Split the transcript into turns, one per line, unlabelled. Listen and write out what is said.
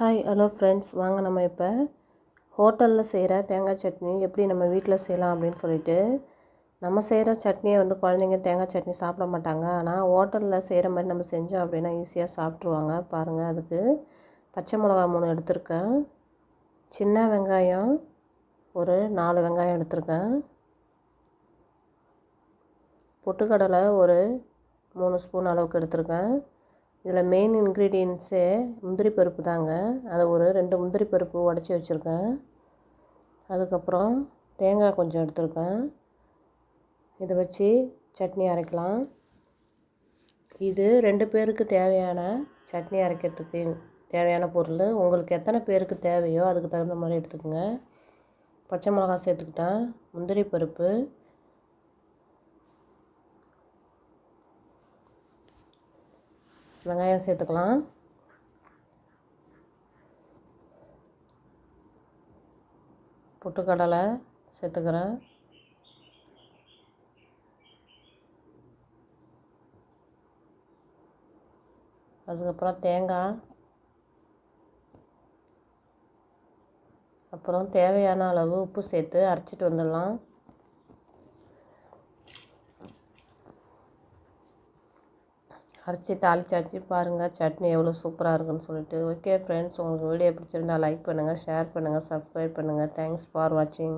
Hi hello friends வாங்க நம்ம இப்போ ஹோட்டலில் செய்கிற தேங்காய் சட்னி எப்படி நம்ம வீட்டில் செய்யலாம் அப்படின்னு சொல்லிட்டு நம்ம செய்கிற சட்னியை வந்து குழந்தைங்க தேங்காய் சட்னி சாப்பிட மாட்டாங்க. ஆனால் ஹோட்டலில் செய்கிற மாதிரி நம்ம செஞ்சோம் அப்படின்னா ஈஸியாக சாப்பிட்ருவாங்க பாருங்கள் அதுக்கு பச்சை மிளகா மூணு எடுத்திருக்கேன். சின்ன வெங்காயம் ஒரு நாலு வெங்காயம் எடுத்திருக்கேன். பொட்டுக்கடலை ஒரு மூணு ஸ்பூன் அளவுக்கு எடுத்திருக்கேன். இதில் மெயின் இன்க்ரீடியன்ஸே முந்திரி பருப்பு தாங்க. அதை ஒரு ரெண்டு முந்திரி பருப்பு உடச்சி வச்சுருக்கேன். அதுக்கப்புறம் தேங்காய் கொஞ்சம் எடுத்துருக்கேன். இதை வச்சு சட்னி அரைக்கலாம். இது ரெண்டு பேருக்கு தேவையான சட்னி அரைக்கிறதுக்கு தேவையான பொருள். உங்களுக்கு எத்தனை பேருக்கு தேவையோ அதுக்கு தகுந்த மாதிரி எடுத்துக்கோங்க. பச்சை மிளகா சேர்த்துக்கிட்டேன். முந்திரி பருப்பு வெங்காயம் சேர்த்துக்கலாம். பொட்டுக்கடலை சேர்த்துக்கிறேன். அதுக்கப்புறம் தேங்காய். அப்புறம் தேவையான அளவு உப்பு சேர்த்து அரைச்சிட்டு வந்துடலாம். அரைச்சி தாளிச்சாச்சு பாருங்கள் சட்னி எவ்வளோ சூப்பராக இருக்குன்னு சொல்லிட்டு. ஓகே ஃப்ரெண்ட்ஸ் உங்களுக்கு வீடியோ பிடிச்சிருந்தால் லைக் பண்ணுங்கள் ஷேர் பண்ணுங்கள் சப்ஸ்கிரைப் பண்ணுங்கள் தேங்க்ஸ் ஃபார் வாட்சிங்